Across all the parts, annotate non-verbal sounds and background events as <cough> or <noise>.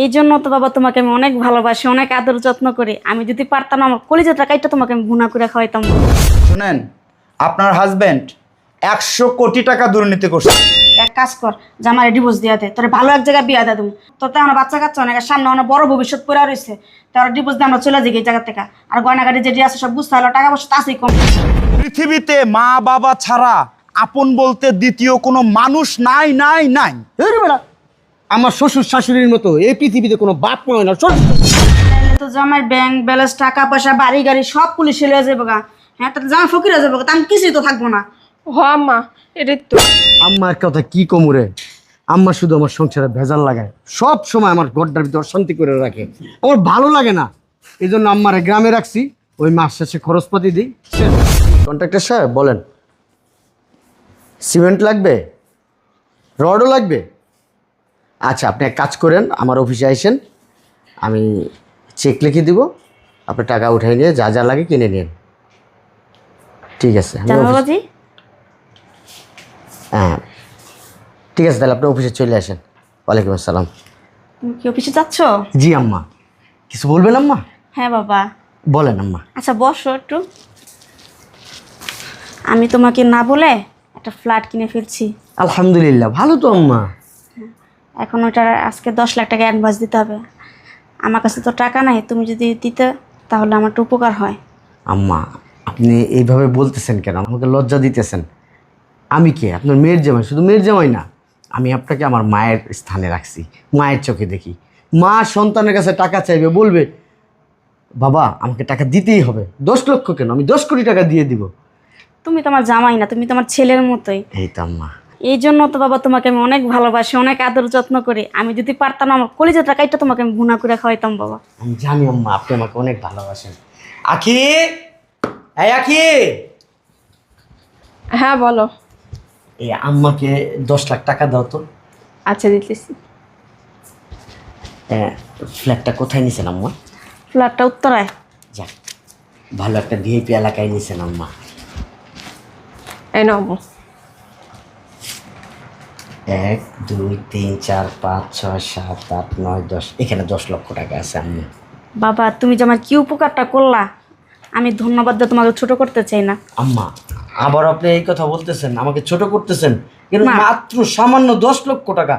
এই জন্য তো বাবা তোমাকে আমি অনেক ভালোবাসি অনেক আদর যত্ন করি। আমি যদি পারতাম আমার কলিজা টাকাইটা তোমাকে আমি ভুনা করে খাওয়াইতাম। শুনেন আপনার হাজবেন্ড একশো কোটি টাকা দুর্নীতি করছে। এক কাজ কর যে আমার ডিভোর্স দিয়া দে তোর ভালো এক জায়গায় বিয়া দে তুমি তোর তো আমার বাচ্চা কাচ্চা অনেক সামনে অনেক বড় ভবিষ্যৎ পড়ে রয়েছে তোর ডিভোর্স দিয়ে আমরা চলে যাই এই জায়গা থেকে। আর গয়নাগাড়ি যেটি আছে সব বুঝতে হলো টাকা পয়সা তো আছেই কম। পৃথিবীতে মা বাবা ছাড়া আপন বলতে দ্বিতীয় কোনো মানুষ নাই নাই নাই। বেটা আমার শ্বশুর শাশুড়ির মতো এই পৃথিবীতে কোনো বাপ নয় না শ্বশুর তো জামাই ব্যাংক ব্যালেন্স টাকা পয়সা বাড়ি গাড়ি সব পুলিশে লয়ে যাবে গা। হ্যাঁ তাহলে জামা ফকির হয়ে যাবে গা, তা আমি কিছুই তো থাকব না। হ আম্মা এটাই তো। আম্মার কথা কি কমুরে আম্মা শুধু আমার সংসারে ভেজাল লাগায়। সব সময় আমার ঘরটার ভিতর শান্তি করে রাখে। আমার ভালো লাগে না। এই জন্য আম্মারে গ্রামে রাখছি। ওই মাস শেষে খরচপাতি দিই। কন্ট্রাক্টর সাহেব বলেন। সিমেন্ট লাগবে? রডও লাগবে? আচ্ছা আপনি এক কাজ করেন আমার অফিসে আইসেন আমি চেক লিখে দিব আপনি টাকা উঠাই নিয়ে যা যা লাগে কিনে নিন। ঠিক আছে হ্যাঁ। ঠিক আছে তাহলে আপনি অফিসে চলে আসেন। ওয়ালাইকুম আসসালাম। কি অফিসে যাচ্ছ? জি আম্মা। কিছু বলবেন আম্মা? হ্যাঁ বাবা। বলেন আম্মা। আচ্ছা বসো একটু। আমি তোমাকে না বলে একটা ফ্ল্যাট কিনে ফেলছি। আলহামদুলিল্লাহ ভালো তো আম্মা। এখন ওটার আজকে দশ লাখ টাকা অ্যাডভান্স দিতে হবে। আমার কাছে তো টাকা নাই তুমি যদি দিতে তাহলে আমার একটু উপকার হয়। আম্মা আপনি এইভাবে বলতেছেন কেন? আমাকে লজ্জা দিতেছেন। আমি কে? আপনার মেয়ের জামাই শুধু মেয়ের জামাই না। আমি আপনাকে আমার মায়ের স্থানে রাখছি মায়ের চোখে দেখি। মা সন্তানের কাছে টাকা চাইবে বলবে বাবা আমাকে টাকা দিতেই হবে। দশ লক্ষ কেন? আমি দশ কোটি টাকা দিয়ে দিব। তুমি তো আমার জামাই না তুমি তো আমার ছেলের মতোই। এই তো আম্মা। এই জন্য তো বাবা তোমাকে আমি অনেক ভালোবাসি অনেক আদর যত্ন করি। আমি যদি পারতাম আমার কলিজা টাকাইটা তোমাকে আমি ভুনা করে খাওয়াইতাম বাবা। আমি জানি আম্মা আপনি আমাকে অনেক ভালোবাসেন। আখি! এই আখি! হ্যাঁ বলো। এই আম্মাকে দশ লাখ টাকা দাও তো। আচ্ছা দিতেছি। হ্যাঁ, ফ্ল্যাটটা কোথায় নিছেন আম্মা? ফ্ল্যাটটা উত্তরায়। যাক ভালো একটা ভিআইপি এলাকায় নিছেন আম্মা। এই নাও আম্মু। এক দুই তিন চার পাঁচ ছয় সাত আট নয় দশ। এখানে দশ লক্ষ টাকা আছে আম্মা। বাবা তুমি যে আমার কি উপকারটা করলা? আমি ধন্যবাদ দিয়ে তোমাকে ছোট করতে চাই না। আম্মা আবার আপনি এই কথা বলতেছেন আমাকে ছোট করতেছেন। কিন্তু না। মাত্র সামান্য দশ লক্ষ টাকা।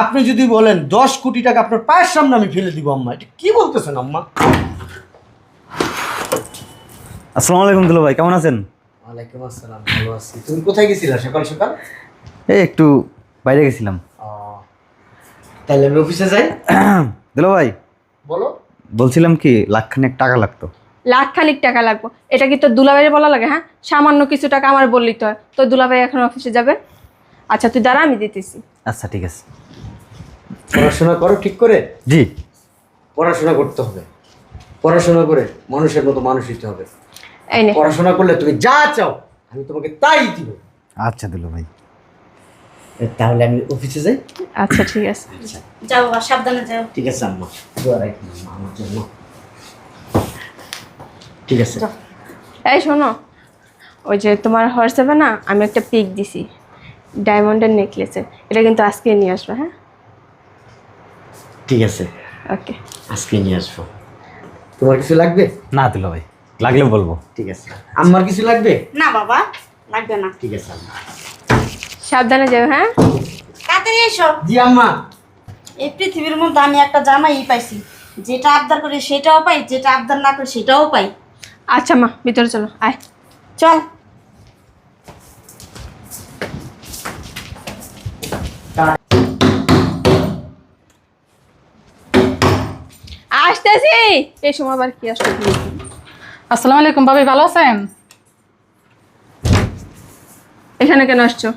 আপনি যদি বলেন দশ কোটি টাকা আপনার পায়ের সামনে আমি ফেলে দিব আম্মা এটা কি বলতেছেন আম্মা? আসসালামু আলাইকুম দুলো ভাই কেমন আছেন? ওয়ালাইকুম আসসালাম ভালো আছি। তুমি কোথায় গেছিলা সকাল সকাল? এই একটু বাইরে গেছিলাম। ও, তাহলে আমি অফিসে যাই। <clears throat> দুলো ভাই। বলো। বলছিলাম কি লাখখানেক টাকা লাগতো। লাখ খানিক টাকা লাগবে। এটা কি তোর দুলাভাইয়ের বলা লাগে হ্যাঁ? সামান্য কিছু টাকা আমার বললি তো হয়। তোর দুলাভাই এখন অফিসে যাবে? আচ্ছা তুই দাঁড়া আমি দিতেছি। আচ্ছা ঠিক আছে। পড়াশোনা করো ঠিক করে? জি। পড়াশোনা করতে হবে। পড়াশোনা করে মানুষের মতো মানুষ হতে হবে। এই নে। পড়াশোনা করলে তুমি যা চাও আমি তোমাকে তাই দিব। আচ্ছা দুলো ভাই। তাহলে আমি অফিসে যাই? আচ্ছা ঠিক আছে। যাও বাবা সাবধানে যাও। ঠিক আছে আম্মা। দোয়া আমার জন্য। ঠিক আছে। এই শোনো। ওই যে তোমার হোয়াটসঅ্যাপে না আমি একটা পিক দিছি। ডায়মন্ডের নেকলেসের এটা কিন্তু আজকে নিয়ে আসব হ্যাঁ? ঠিক আছে। ওকে আজকে নিয়ে আসব। তোমার কিছু লাগবে? না দুলো ভাই। লাগলে বলব। ঠিক আছে। আম্মার কিছু লাগবে? না বাবা লাগবে না। ঠিক আছে আম্মা। সাবধানে যাবে হ্যাঁ? তাড়াতাড়ি এসো। জি আম্মা। এই পৃথিবীর মধ্যে আমি একটা জামাই পাইছি। যেটা আবদার করি সেটাও পাই যেটা আবদার না করি সেটাও পাই। আচ্ছা মা ভিতরে চলো আয়। চল। আসতেছি। এই সময় আবার কি আসছে আসসালামু আলাইকুম ভাবি ভালো আছেন? এখানে কেন আসছো?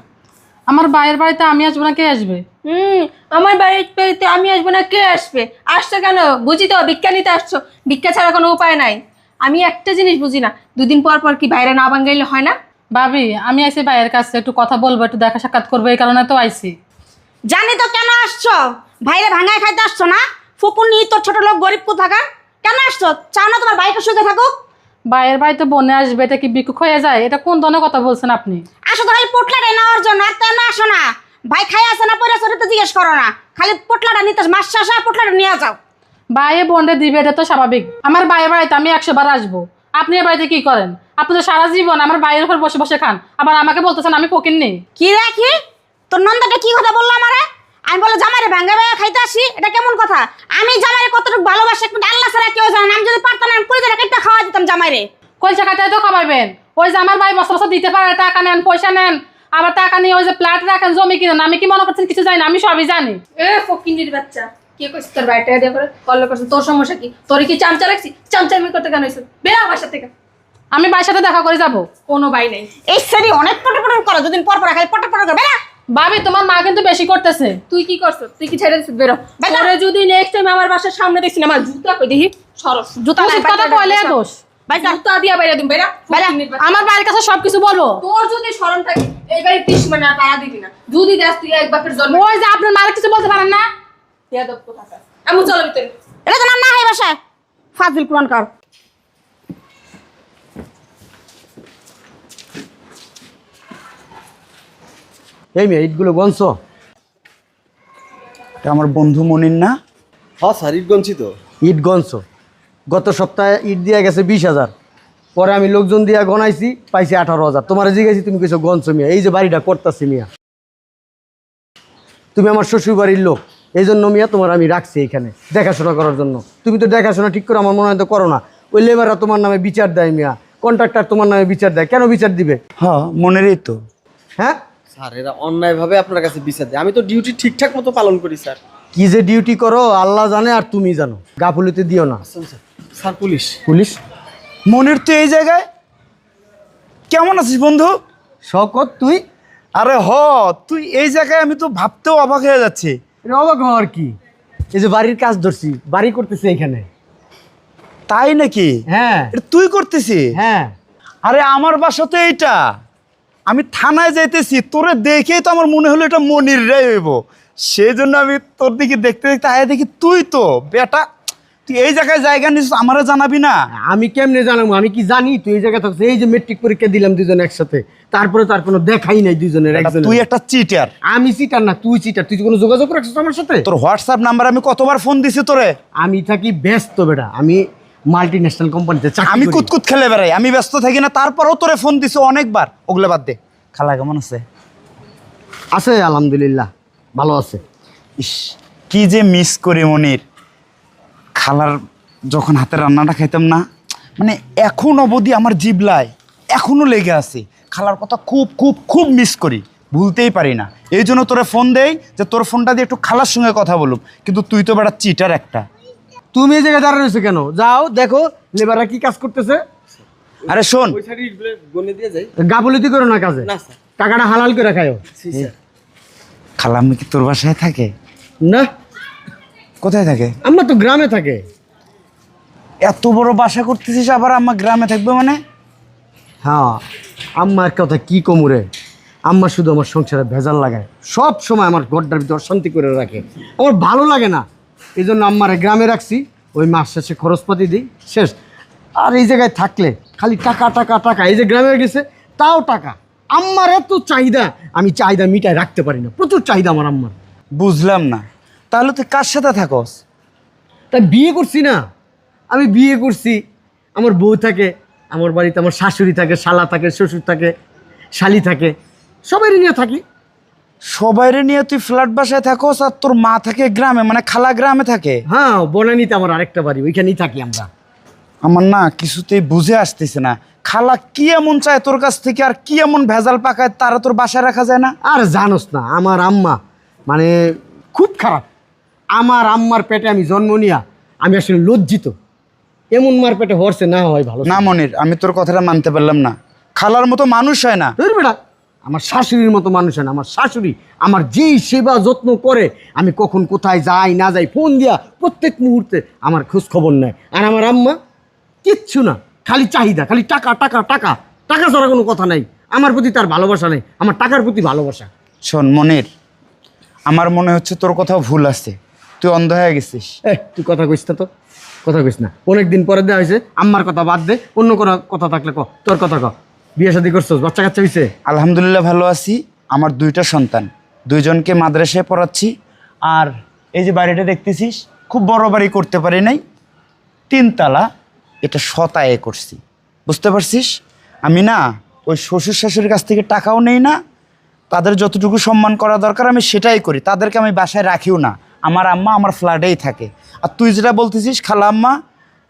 আমার বাইরের বাড়িতে আমি আসব না কে আসবে? হুম আমার বাড়িতে আমি আসব না কে আসবে? আসছো কেন? বুঝি তো ভিক্ষা নিতে আসছো। ভিক্ষা ছাড়া কোনো উপায় নাই। আমি একটা জিনিস বুঝি না দুদিন পর পর কি বাইরে না বাঙ্গাইলে হয় না? ভাবি আমি আইছি ভাইয়ের কাছে একটু কথা বলব একটু দেখা সাক্ষাৎ করব এই কারণে তো আইছি জানি তো কেন আসছো? ভাইরে ভাঙায় খাইতে আসছো না? ফুকুন নি তোর ছোট লোক গরিব থাকা কেন আসছো? চাও না তোমার বাইকে সুখে থাকুক? ভাইয়ের বাড়িতে বনে আসবে এটা কি বিক্ষুক হয়ে যায়? এটা কোন ধরনের কথা বলছেন আপনি? আসো তো ভাই পোটলারে নেওয়ার জন্য আর তেমন আসো না। ভাই খাই আসে না পয়লা চরে তো জিজ্ঞেস করো না। খালি পোটলাটা নিতে মাস আসা পোটলাটা নিয়ে যাও। বাইরে বোনরে দিবে এটা তো স্বাভাবিক। আমার বাইরের বাড়িতে আমি একশো বার আসব। আপনি এ বাড়িতে কি করেন? আপনি তো সারা জীবন আমার বাইরের উপর বসে বসে খান। আবার আমাকে বলতেছেন আমি ফকির নেই। কি রাখি তোর নন্দাটা কি কথা বলল আমারে? আমি বলে জামাইরে ভাঙ্গা ভাঙ্গা খাইতে আসি? এটা কেমন কথা? আমি জামাইরে কতটুকু ভালোবাসি কিন্তু আল্লাহ ছাড়া কেউ জানে আমি যদি পারতাম না আমি কুড়ি টাকা কেটে খাওয়া দিতাম জামাইরে। কলচা কাটায় তো খাওয়াবেন ওই যে আমার ভাই বছর দিতে পারে টাকা নেন পয়সা নেন। আবার টাকা নিয়ে ওই যে প্লাট রাখেন জমি কিনেন আমি কি মনে করছেন কিছু জানি না আমি সবই জানি। এ ফকিন্দির বাচ্চা কে কইছিস তোর বাড়িটা দিয়ে করে কল করছিস তোর সমস্যা কি? তোর কি চামচা রাখছি চামচা আমি করতে কেন হয়েছে বেরা বাসা থেকে। আমি সাথে দেখা করে যাব। কোনো বাই নেই। এই শ্রেণি অনেক পটে পটে করো দুদিন পর পর খালি পটে পটে করবে না ভাবি তোমার মা কিন্তু বেশি করতেছে। তুই কি করছিস তুই কি ছেড়ে দিছিস বেরো। তোরে যদি নেক্সট টাইম আমার বাসার সামনে দেখছি না আমার জুতা কই দেখি? সরস। জুতা নাই, কথা কইলে দোষ বাইরে জুতা দিয়া বাইরে দিম বেরা বেরা। আমার বাড়ির কাছে সবকিছু বলব তোর যদি শরম থাকে এইবারে তিস মানে তারা দিবি না। যদি দেখ তুই এক বাপের জন্ম ওই যে আপনার মার কিছু বলতে পারেন না? দিয়া দপ কোথাকার? আমি চলো ভিতরে। এটা তো নাম না হয় বাসায়। ফাজিল পুরান কর। এই মেয়ে ইটগুলো গনছ? এটা আমার বন্ধু মনির না? হ্যাঁ স্যার ইটগঞ্চি তো। ইট গনছ? গত সপ্তাহে ইট দিয়া গেছে বিশ হাজার। পরে আমি লোকজন দিয়া গনাইছি পাইছি আঠারো হাজার। তোমার জিজ্ঞাসি তুমি কিছু গনছ মিয়া। এই যে বাড়িটা করতাছি মিয়া। তুমি আমার শ্বশুর বাড়ির লোক। এই জন্য মিয়া তোমার আমি রাখছি এখানে দেখাশোনা করার জন্য। তুমি তো দেখাশোনা ঠিক করে আমার মনে হয় তো করো না। ওই লেবাররা তোমার নামে বিচার দেয় মিয়া। কন্ট্রাক্টর তোমার নামে বিচার দেয়। কেন বিচার দিবে? হ্যাঁ মনেরই তো। হ্যাঁ? স্যার এরা অন্যায়ভাবে আপনার কাছে বিচার দেয়। আমি তো ডিউটি ঠিকঠাক মতো পালন করি স্যার। কি যে ডিউটি করো আল্লাহ জানে আর তুমি জানো। গাফুলিতে দিও না। আসুন sir. Sir police. Police? Monir তো এই জায়গায়? কেমন আছিস বন্ধু? শকত তুই? আরে হ তুই এই জায়গায় আমি তো ভাবতেও অবাক হয়ে যাচ্ছি। এটা অবাক হওয়ার কি? এই যে বাড়ির কাজ ধরছি বাড়ি করতেছি এখানে। তাই নাকি? হ্যাঁ। এটা তুই করতেছি হ্যাঁ। আরে আমার বাসা তো এইটা। আমি থানায় যাইতেছি তোরে দেখেই তো আমার মনে হলো এটা মনির রে হইব। সেই জন্য আমি তোর দিকে দেখতে দেখতে আয় দেখি তুই তো বেটা তুই এই জায়গায় জায়গা নিস আমারে জানাবি না। আমি কেমনে জানাব? আমি কি জানি? তুই এই জায়গায় থাকছিস এই যে মেট্রিক পরীক্ষা দিলাম দুজন একসাথে তারপরে তার কোনো দেখাই নাই দুজনের একজন তুই একটা চিটার আমি চিটার না তুই চিটার তুই কোনো যোগাযোগ রাখছিস আমার সাথে? তোর হোয়াটসঅ্যাপ নাম্বার আমি কতবার ফোন দিছি তোরে? আমি থাকি ব্যস্ত বেটা। আমি মাল্টি ন্যাশনাল কোম্পানিতে চাকরি আমি। কুতকুত খেলে বেড়াই আমি ব্যস্ত থাকি না তারপরেও তোরে ফোন দিছি অনেকবার। ওগুলো বাদ দে। খালা কেমন আছে? আছে আলহামদুলিল্লাহ ভালো আছে। ইস কি যে মিস করি মনির। খালার যখন হাতে রান্নাটা খাইতাম না মানে এখন অবধি আমার জিবলায় এখনও লেগে আছে। খালার কথা খুব খুব খুব মিস করি ভুলতেই পারি না। এই জন্য তোরে ফোন দেই যে তোর ফোনটা দিয়ে একটু খালার সঙ্গে কথা বলুম কিন্তু তুই তো বেটা চিটার একটা। তুমি এই জায়গায় দাঁড়িয়ে রয়েছো কেন? যাও দেখো লেবাররা কি কাজ করতেছে। আরে শোন। গাফুলিতি করো না কাজে। না স্যার। টাকাটা হালাল করে স্যার। খালাম্মি কি তোর বাসায় থাকে? না। কোথায় থাকে? আমরা তো গ্রামে থাকে। এত বড় বাসা করতেছিস আবার আমার গ্রামে থাকবে মানে? হ্যাঁ আম্মার কথা কি কমুরে আম্মা শুধু আমার সংসারে ভেজাল লাগায়। সব সময় আমার ঘরটার ভিতর শান্তি করে রাখে। আমার ভালো লাগে না। এই জন্য আম্মারে গ্রামে রাখছি ওই মাস শেষে খরচপাতি দিই শেষ। আর এই জায়গায় থাকলে খালি টাকা টাকা টাকা এই যে গ্রামে গেছে তাও টাকা। আম্মার এত চাহিদা আমি চাহিদা মিটায় রাখতে পারি না প্রচুর চাহিদা আমার আম্মার। বুঝলাম না। তাহলে তুই কার সাথে থাকস? তাই বিয়ে করছি না। আমি বিয়ে করছি আমার বউ থাকে আমার বাড়িতে আমার শাশুড়ি থাকে শালা থাকে শ্বশুর থাকে শালি থাকে সবাই নিয়ে থাকি। সবাইরে নিয়ে তুই ফ্ল্যাট বাসায় থাকস আর তোর মা থাকে গ্রামে মানে খালা গ্রামে থাকে। হ্যাঁ বনানিতে আমার আরেকটা বাড়ি ওইখানেই থাকি আমরা। আমার না কিছুতেই বুঝে আসতেছে না। খালা কি এমন চায় তোর কাছ থেকে আর কি এমন ভেজাল পাকায় তারা তোর বাসায় রাখা যায় না? আর জানোস না আমার আম্মা মানে খুব খারাপ। আমার আম্মার পেটে আমি জন্ম নিয়া আমি আসলে লজ্জিত। এমন মার পেটে হরছে না হয় ভালো। না মনির আমি তোর কথাটা মানতে পারলাম না। খালার মতো মানুষ হয় না। বেটা আমার শাশুড়ির মতো মানুষ হয় না আমার শাশুড়ি আমার যেই সেবা যত্ন করে আমি কখন কোথায় যাই না যাই ফোন দিয়া প্রত্যেক মুহূর্তে আমার খোঁজ খবর নেয়। আর আমার আম্মা কিচ্ছু না খালি চাহিদা খালি টাকা টাকা টাকা। টাকা ছাড়া কোনো কথা নাই। আমার প্রতি তার ভালোবাসা নেই আমার টাকার প্রতি ভালোবাসা। শোন মনের আমার মনে হচ্ছে তোর কোথাও ভুল আছে। তুই অন্ধ হয়ে গেছিস। এ তুই কথা কইস না তো কথা কইস না। অনেক দিন পরে দেওয়া হয়েছে আম্মার কথা বাদ দে অন্য কোনো কথা থাকলে ক তোর কথা ক। বিয়ে শাদি করছোস? বাচ্চা কাচ্চা হয়েছে আলহামদুলিল্লাহ ভালো আছি। আমার দুইটা সন্তান। দুইজনকে মাদ্রাসায় পড়াচ্ছি। আর এই যে বাড়িটা দেখতেছিস, খুব বড় বাড়ি করতে পারি নাই। তিনতলা, এটা শতায়ে করছি। বুঝতে পারছিস? আমি না, ওই শ্বশুর শাশুড়ির কাছ থেকে টাকাও নেই না। তাদের যতটুকু সম্মান করা দরকার, আমি সেটাই করি। তাদেরকে আমি বাসায় রাখিও না। আমার আম্মা আমার ফ্ল্যাটেই থাকে। আর তুই যেটা বলতেছিস, খালা আম্মা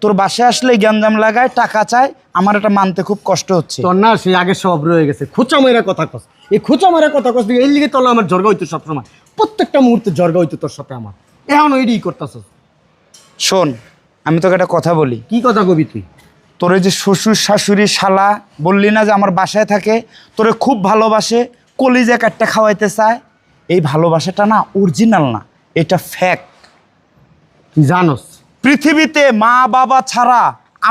তোর বাসায় আসলে গ্যাঞ্জাম লাগায় টাকা চায় আমার এটা মানতে খুব কষ্ট হচ্ছে। তোর না সেই আগে সব রয়ে গেছে। খোঁচা মেরা কথা কস। এই খোঁচা মেরা কথা কস এই লিগে তোর আমার জর্গা হইতো সবসময়। প্রত্যেকটা মুহূর্তে জর্গা হইতো তোর সাথে আমার। এখন ওইটাই করতেছস। শোন আমি তোকে একটা কথা বলি। কি কথা কবি তুই? তোর যে শ্বশুর শাশুড়ি শালা বললি না যে আমার বাসায় থাকে তোরে খুব ভালোবাসে কলিজা কাটটা খাওয়াইতে চায় এই ভালোবাসাটা না অরিজিনাল না এটা ফ্যাক তুই জানোস পৃথিবীতে মা বাবা ছাড়া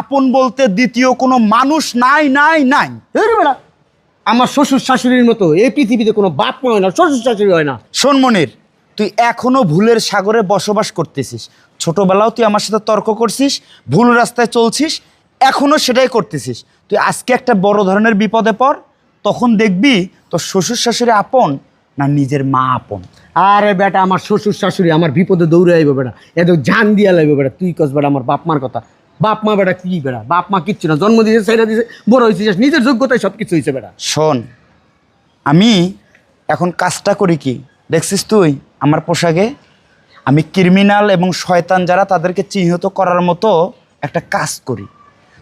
আপন বলতে দ্বিতীয় কোনো মানুষ নাই নাই নাই। বেড়া আমার শ্বশুর শাশুড়ির মতো এই পৃথিবীতে কোনো বাপ মা হয় না শ্বশুর শাশুড়ি হয় না। শোন মনির তুই এখনও ভুলের সাগরে বসবাস করতেছিস। ছোটবেলাও তুই আমার সাথে তর্ক করছিস ভুল রাস্তায় চলছিস এখনও সেটাই করতেছিস। তুই আজকে একটা বড় ধরনের বিপদে পড় তখন দেখবি তোর শ্বশুর শাশুড়ি আপন না নিজের মা আপন? আরে বেটা, আমার শ্বশুর শাশুড়ি আমার বিপদে দৌড়ে আইবে বেটা। এত জান দিয়া লাগবে বেটা, তুই কস বেটা আমার বাপ মার কথা। বাপ মা বেটা কি বেটা? বাপ মা কিচ্ছু না, জন্ম দিয়েছে, ছেড়ে দিয়েছে, বড় হয়েছে নিজের যোগ্যতায় সব কিছু হয়েছে বেটা। শোন, আমি এখন কাজটা করি কি? দেখছিস তুই আমার পোশাকে? আমি ক্রিমিনাল এবং শয়তান যারা, তাদেরকে চিহ্নিত করার মতো একটা কাজ করি।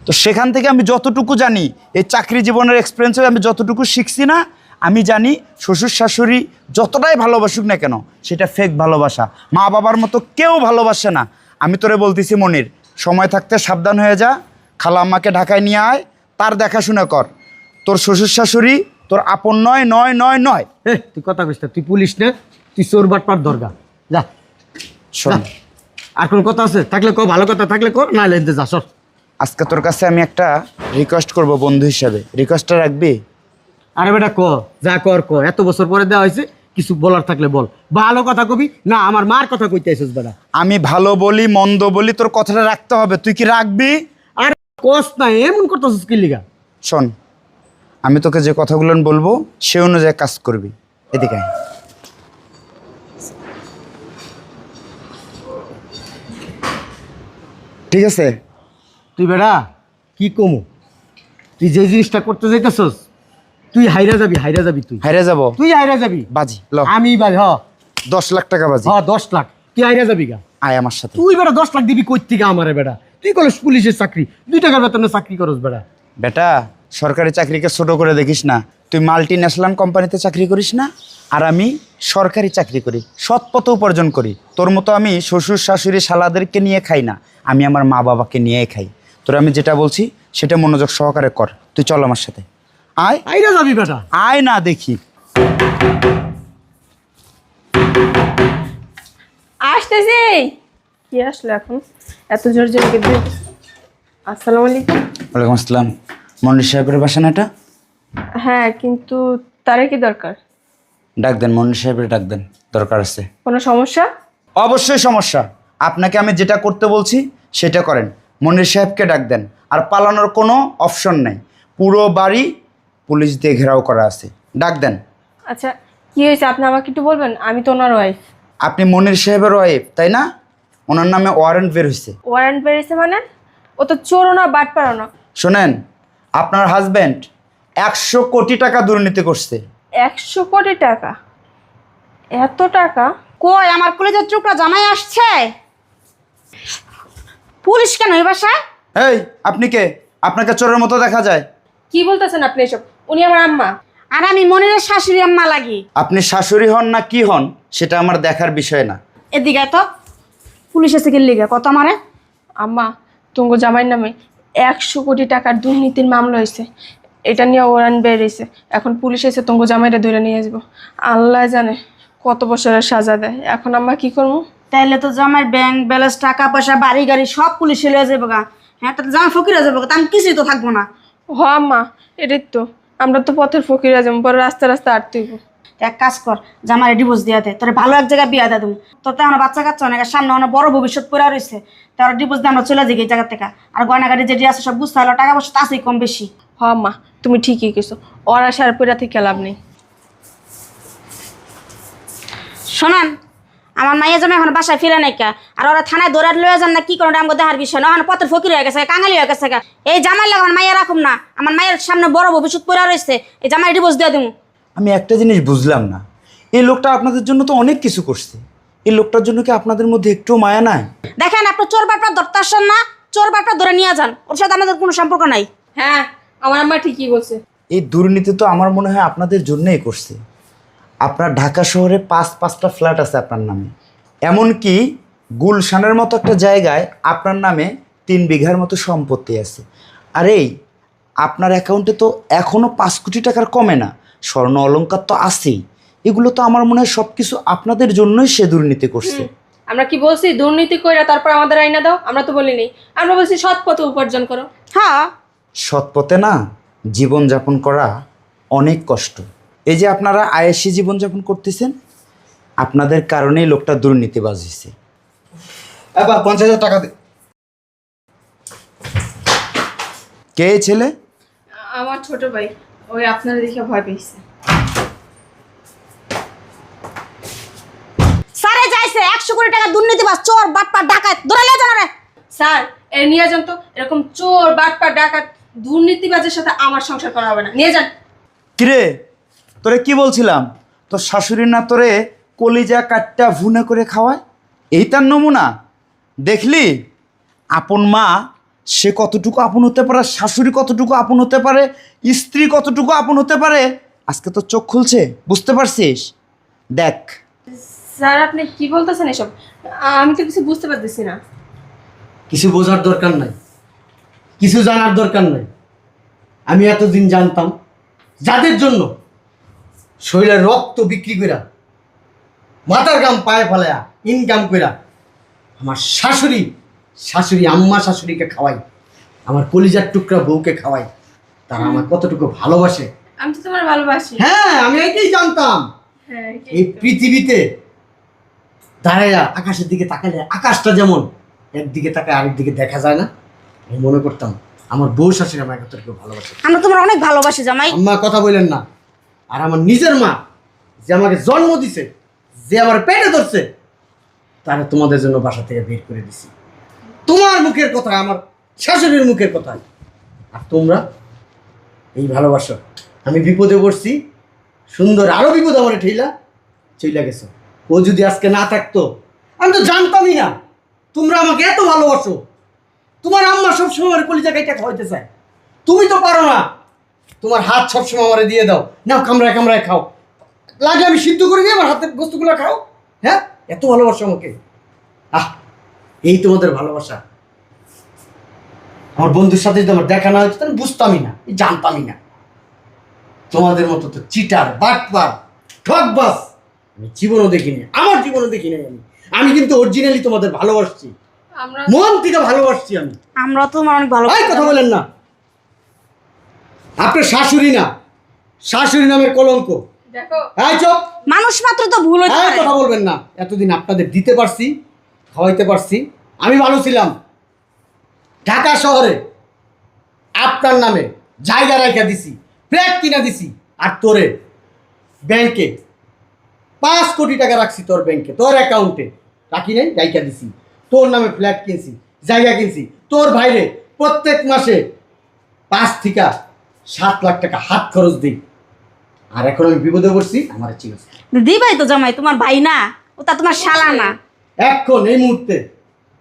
তো সেখান থেকে আমি যতটুকু জানি, এই চাকরি জীবনের এক্সপিরিয়েন্সে আমি যতটুকু শিখছি না আমি জানি শ্বশুর শাশুড়ি যতটাই ভালোবাসুক না কেন সেটা ফেক ভালোবাসা। মা বাবার মতো কেউ ভালোবাসে না। আমি তোরে বলতেছি মনির সময় থাকতে সাবধান হয়ে যা খালা আম্মাকে ঢাকায় নিয়ে আয় তার দেখাশোনা কর। তোর শ্বশুর শাশুড়ি তোর আপন নয় নয় নয় নয়। এ তুই কথা কইস না তুই পুলিশ না তুই চোর বাটপার দরগা। যা। শোন। যা। আর কোন কথা আছে? থাকলে কো ভালো কথা থাকলে কর না লেনতে যা সর আজকে তোর কাছে আমি একটা রিকোয়েস্ট করব বন্ধু হিসাবে। রিকোয়েস্টটা রাখবি? আরে বেটা ক যা কর ক। এত বছর পরে দেওয়া হয়েছে কিছু বলার থাকলে বল। ভালো কথা কবি? না আমার মার কথা কইতে আইছিস বেটা। আমি ভালো বলি মন্দ বলি তোর কথাটা রাখতে হবে। তুই কি রাখবি? আর কস না এমন করতেছিস কি লিগা? শোন আমি তোকে যে কথাগুলো বলব সে অনুযায়ী কাজ করবি। এদিকে ঠিক আছে? তুই বেড়া কি কমু? তুই যে জিনিসটা করতে যাইতেছস তুই হাইরা যাবি হাইরা যাবি তুই। হাইরা যাব। তুই হাইরা যাবি? বাজি ল। আমি বাজ হ। দশ লাখ টাকা বাজি। হ দশ লাখ। তুই হাইরা যাবি গা? আয় আমার সাথে। তুই বেটা দশ লাখ দিবি কই থেকে আমারে বেটা। তুই কলেজ পুলিশের চাকরি। দুই টাকার বেতনে চাকরি করস বেটা। বেটা সরকারি চাকরিকে ছোট করে দেখিস না। তুই মাল্টি ন্যাশনাল কোম্পানিতে চাকরি করিস না আর আমি সরকারি চাকরি করি। সৎ পথে উপার্জন করি। তোর মতো আমি শ্বশুর শাশুড়ি শালাদেরকে নিয়ে খাই না। আমি আমার মা বাবাকে নিয়ে খাই। তোর আমি যেটা বলছি সেটা মনোযোগ সহকারে কর। তুই চল আমার সাথে। আয়। হাইরা যাবি বেটা। আয় না দেখি। আসতেছি। কি আসলো এখন? এত জোর জোর গেলে আসসালামু আলাইকুম। ওয়ালাইকুম আসসালাম। মন্ডির সাহেবের বাসা না এটা? হ্যাঁ কিন্তু তারে কি দরকার? ডাক দেন মন্ডির সাহেবের ডাক দেন। দরকার আছে। কোনো সমস্যা? অবশ্যই সমস্যা। আপনাকে আমি যেটা করতে বলছি সেটা করেন। মনির সাহেবকে ডাক দেন। আর পালানোর কোনো অপশন নেই। পুরো বাড়ি পুলিশ দিয়ে ঘেরাও করা আছে। ডাক দেন। আচ্ছা কি হয়েছে? আপনি আমাকে একটু বলবেন? আমি তো ওনার ওয়াইফ আপনি মনির সাহেবের ওয়াইফ তাই না? ওনার নামে ওয়ারেন্ট বের হয়েছে। ওয়ারেন্ট বের হয়েছে মানে? ও তো চোরও না বাট পারো না। শোনেন আপনার হাজব্যান্ড একশো কোটি টাকা দুর্নীতি করছে। একশো কোটি টাকা? এত টাকা? কই আমার কলেজের টুকরা জামাই আসছে? পুলিশ কেন এই বাসায়? এই আপনি কে? আপনাকে চোরের মতো দেখা যায়। কি বলতেছেন আপনি এসব? উনি আমার আম্মা। আর আমি মনিরের শাশুড়ি আম্মা লাগি। আপনি শাশুড়ি হন না কি হন সেটা আমার দেখার বিষয় না। এদিকে তো। পুলিশ এসে গেলি কত আমারে? আম্মা তুঙ্গ জামাইয়ের নামে একশো কোটি টাকার দুর্নীতির মামলা হয়েছে। এটা নিয়ে ওরান বেরিয়েছে এখন পুলিশ এসে তুঙ্গ জামাইটা ধরে নিয়ে আসব। আল্লাহ জানে কত বছরের সাজা দেয়। এখন আম্মা কি করব? তাইলে তো জামাই ব্যাংক ব্যালেন্স টাকা পয়সা বাড়ি গাড়ি সব পুলিশে লয়ে যাব গা। হ্যাঁ তাহলে জামাই ফকির হয়ে যাব গা, তা আমি কিছুই তো থাকব না। হ আম্মা এটাই তো। আমরা তো পথের ফকির যাব পরে রাস্তা রাস্তা আটতে হইবো। এক কাজ কর জামাই ডিভোর্স দিয়া দে তোর ভালো এক জায়গায় বিয়া দে তুমি তোর তো এখন বাচ্চা কাচ্চা অনেক সামনে অনেক বড় ভবিষ্যৎ পড়ে রয়েছে। তোর ডিভোর্স দিয়ে আমরা চলে যাই এই জায়গা থেকে। আর গয়নাগাড়ি যেটি আছে সব বুঝতে হলো টাকা পয়সা তো আছেই কম বেশি। হ মা তুমি ঠিকই কেছো ওর আসার পরে থেকে লাভ নেই। শোনান আমার মাইয়া জামাই এখন বাসায় ফিরে নাই কা? আর ওরা থানায় দৌড়াট লয়ে যান না কি করে আমাকে দেখার বিষয়। না এখন পথের ফকির হয়ে গেছে কাঙালি হয়ে গেছে এই জামাই লাগে আমার মাইয়া রাখুম না। আমার মায়ের সামনে বড় ভবিষ্যৎ পড়ে রয়েছে এই জামাই ডিভোর্স দিয়ে দেবো আমি একটা জিনিস বুঝলাম না। এই লোকটা আপনাদের জন্য তো অনেক কিছু করছে। এই লোকটার জন্য কি আপনাদের মধ্যে একটু মায়া নাই? দেখেন আপনি চোর বাটপা ধরতে আসছেন না চোর বাটপা ধরে নিয়ে যান। ওর সাথে আমাদের কোনো সম্পর্ক নাই। হ্যাঁ আমার আম্মা ঠিকই বলছে। এই দুর্নীতি তো আমার মনে হয় আপনাদের জন্যই করছে। আপনার ঢাকা শহরে পাঁচ পাঁচটা ফ্ল্যাট আছে আপনার নামে। এমনকি গুলশানের মতো একটা জায়গায় আপনার নামে তিন বিঘার মতো সম্পত্তি আছে। আর এই আপনার অ্যাকাউন্টে তো এখনও পাঁচ কোটি টাকার কমে না। স্বর্ণ অলংকার তো আছেই। এগুলো তো আমার মনে হয় সব কিছু আপনাদের জন্যই সে দুর্নীতি করছে। আমরা কি বলছি দুর্নীতি কইরা তারপর আমাদের আইনা দাও? আমরা তো বলিনি। আমরা বলছি সৎ পথে উপার্জন করো। হ্যাঁ। সৎ পথে না জীবনযাপন করা অনেক কষ্ট। এই যে আপনারা আয়েসি জীবনযাপন করতেছেন আপনাদের কারণেই লোকটা দুর্নীতিবাজ হয়েছে এবার পঞ্চাশ হাজার টাকা দে। কে এই ছেলে? আমার ছোট ভাই ওই আপনারা দেখে ভয় পেয়েছে। স্যারে যাইছে একশো কোটি টাকা দুর্নীতিবাজ চোর বাটপা ডাকাত ধরে নিয়ে যান রে স্যার এর নিয়ে যান তো এরকম চোর বাটপা ডাকাত দুর্নীতিবাজের সাথে আমার সংসার করা হবে না। নিয়ে যান। কিরে? তোরে কি বলছিলাম? তোর শাশুড়ি না তোরে কলিজা কাটটা ভুনা করে খাওয়ায়? এই তার নমুনা। দেখলি? আপন মা সে কতটুকু আপন হতে পারে শাশুড়ি কতটুকু আপন হতে পারে স্ত্রী কতটুকু আপন হতে পারে? আজকে তো চোখ খুলছে বুঝতে পারছিস? দেখ। স্যার আপনি কি বলতেছেন এসব? আমি তো কিছু বুঝতে পারতেছি না। কিছু বোঝার দরকার নাই। কিছু জানার দরকার নাই। আমি এতদিন জানতাম। যাদের জন্য? শরীরের রক্ত বিক্রি কইরা মাথার গাম পায়ে ফেলায়া ইনকাম কইরা আমার শাশুড়ি শাশুড়ি আম্মা শাশুড়িকে খাওয়াই আমার কলিজার টুকরা বউকে খাওয়াই তারা আমার কতটুকু ভালোবাসে। আমি তো তোমার ভালোবাসি। হ্যাঁ আমি এটাই জানতাম। হ্যাঁ এই পৃথিবীতে দাঁড়াইয়া আকাশের দিকে তাকালে আকাশটা যেমন একদিকে তাকায় আরেক দিকে দেখা যায় না আমি মনে করতাম আমার বউ শাশুড়ি আমার কতটুকু ভালোবাসে। আমরা তোমার অনেক ভালোবাসি জামাই। আম্মা কথা বললেন না। আর আমার নিজের মা যে আমাকে জন্ম দিছে, যে আমার পেটে ধরছে, তারা তোমাদের জন্য বাসা থেকে বের করে দিছি। তোমার মুখের কথা আমার শাশুড়ির মুখের কথা আর তোমরা এই ভালোবাসো। আমি বিপদে পড়ছি, সুন্দর আরও বিপদ আমার ঠেলা চইলা গেছো। ও যদি আজকে না থাকতো, আমি তো জানতামই না। তোমরা আমাকে এত ভালোবাসো। তোমার আম্মা সবসময় কলিজা কাইটা খাওয়াইতে চায়। তুমি তো পারো না। তোমার হাত সবসময় আমারে দিয়ে দাও। নাও কামড়ায় কামড়ায় খাও। লাগে আমি সিদ্ধ করে দিই আমার হাতের বস্তুগুলো খাও। হ্যাঁ? এত ভালোবাসো আমাকে। আহ এই তোমাদের ভালোবাসা। আমার বন্ধুর সাথে যদি আমার দেখা না হতো তাহলে বুঝতামই না জানতামই না। তোমাদের মতো তো চিটার বাটপার ঠকবাস। আমি জীবনও দেখিনি আমার জীবনও দেখিনি আমি। আমি কিন্তু অরিজিনালি তোমাদের ভালোবাসছি। মন থেকে ভালোবাসছি আমি। আমরা তোমার অনেক ভালো ভাই কথা বলেন না। আপনার শাশুড়ি না শাশুড়ি নামের কলঙ্ক। দেখো। হ্যাঁ চপ মানুষ মাত্র তো ভুল হ্যাঁ কথা বলবেন না। এতদিন আপনাদের দিতে পারছি খাওয়াইতে পারছি। আমি ভালো ছিলাম। ঢাকা শহরে আপনার নামে জায়গা রাখা দিছি ফ্ল্যাট কিনা দিছি আর তোরে ব্যাংকে পাঁচ কোটি টাকা রাখছি তোর ব্যাংকে তোর অ্যাকাউন্টে। রাখি নাই রাইখা দিছি। তোর নামে ফ্ল্যাট কিনছি জায়গা কিনছি। তোর ভাইরে প্রত্যেক মাসে পাঁচ থেকে সাত লাখ টাকা হাত খরচ দিই। আর এখন আমি বিপদে পড়ছি আমার চিকিৎসা দিবাই তো জামাই তোমার ভাই না ওটা তোমার শালা না। এখন এই মুহূর্তে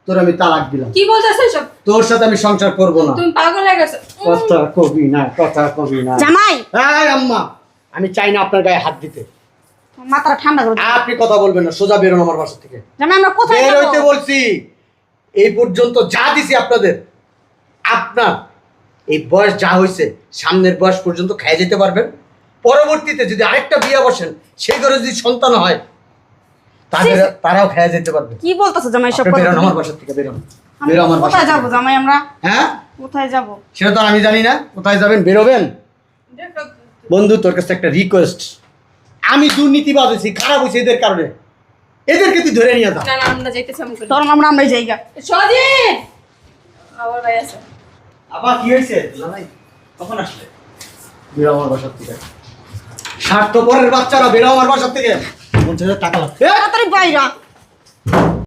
তোর আমি তালাক দিলাম। কি বলতেছো এসব? তোর সাথে আমি সংসার করব না। তুমি পাগল হয়ে গেছো। কথা কবি না কথা কবি না। জামাই! এই আম্মা আমি চাই না আপনার গায়ে হাত দিতে। মাথাটা ঠান্ডা করে আপনি কথা বলবেন না সোজা বেরোন আমার বাসা থেকে। জামাই আমরা কোথায় বের যাব? হইতে বলছি এই পর্যন্ত যা দিছি আপনাদের আপনার এই বয়স যা হয়েছে সামনের বয়স পর্যন্ত খেয়ে যেতে পারবেন। পরবর্তীতে যদি আরেকটা বিয়ে বসেন সেই ঘরে যদি সন্তান হয় তাদের তারাও খেয়ে যেতে পারবে। কি বলতেছো জামাই সব বেরোন আমার বাসা থেকে বেরোন। আমরা বেরো আমার কোথায় যাব জামাই আমরা? হ্যাঁ? কোথায় যাব? সেটা তো আমি জানি না। কোথায় যাবেন? বেরোবেন? বন্ধু তোর কাছে একটা রিকোয়েস্ট আমি দুর্নীতিবাদ হয়েছি খারাপ হয়েছি এদের কারণে। এদেরকে তুই ধরে নিয়ে যা। না না আমরা যাইতেছি আমি তোর আমরা আমরা আমার ভাই আছে। আবার কি হয়েছে? ভাই কখন আসলে? বেরো আমার বাসার থেকে। স্বার্থপরের বাচ্চারা বেরো আমার বাসার থেকে। পঞ্চাশ হাজার টাকা লাগবে। তাড়াতাড়ি বাইরা।